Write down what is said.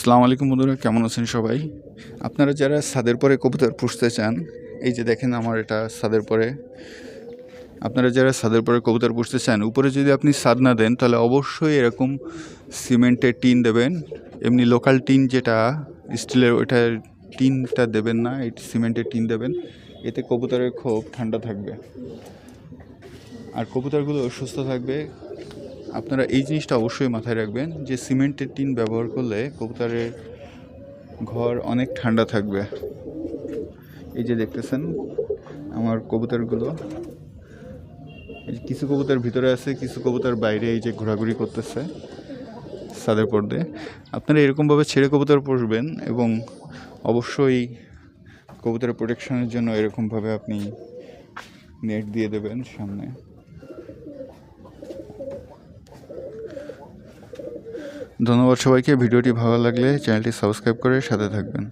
আসসালামু আলাইকুম বন্ধুরা, কেমন আছেন সবাই? আপনারা যারা ছাদের পরে কবুতর পুষতে চান, এই যে দেখেন আমার এটা ছাদের পরে। আপনারা যারা ছাদের পরে কবুতর পুষতে চান, উপরে যদি আপনি ছাদ না দেন, তাহলে অবশ্যই এরকম সিমেন্টের টিন দেবেন। এমনি লোকাল টিন যেটা, স্টিলের ওইটা টিনটা দেবেন না, এই সিমেন্টের টিন দেবেন। এতে কবুতরের খুব ঠান্ডা থাকবে। আর কবুতরগুলো সুস্থ থাকবে আপনারা এই জিনিসটা অবশ্যই মাথায় রাখবেন যে সিমেন্টের টিন ব্যবহার করলে কবুতরের ঘর অনেক ঠান্ডা থাকবে। এই যে দেখতেছেন, আমার কবুতরগুলো। কিছু কবুতর ভিতরে আছে, কিছু কবুতর বাইরে এই যে ঘোরাঘুরি করতেছে সাদের পর্দে। আপনারা এরকমভাবে ছেড়ে কবুতর পুষবেন এবং অবশ্যই কবুতরের প্রোটেকশনের জন্য এরকমভাবে আপনি নেট দিয়ে দেবেন সামনে। ধন্যবাদ সবাইকে। ভিডিওটি ভালো লাগলে চ্যানেলটি সাবস্ক্রাইব করে সাথে থাকবেন।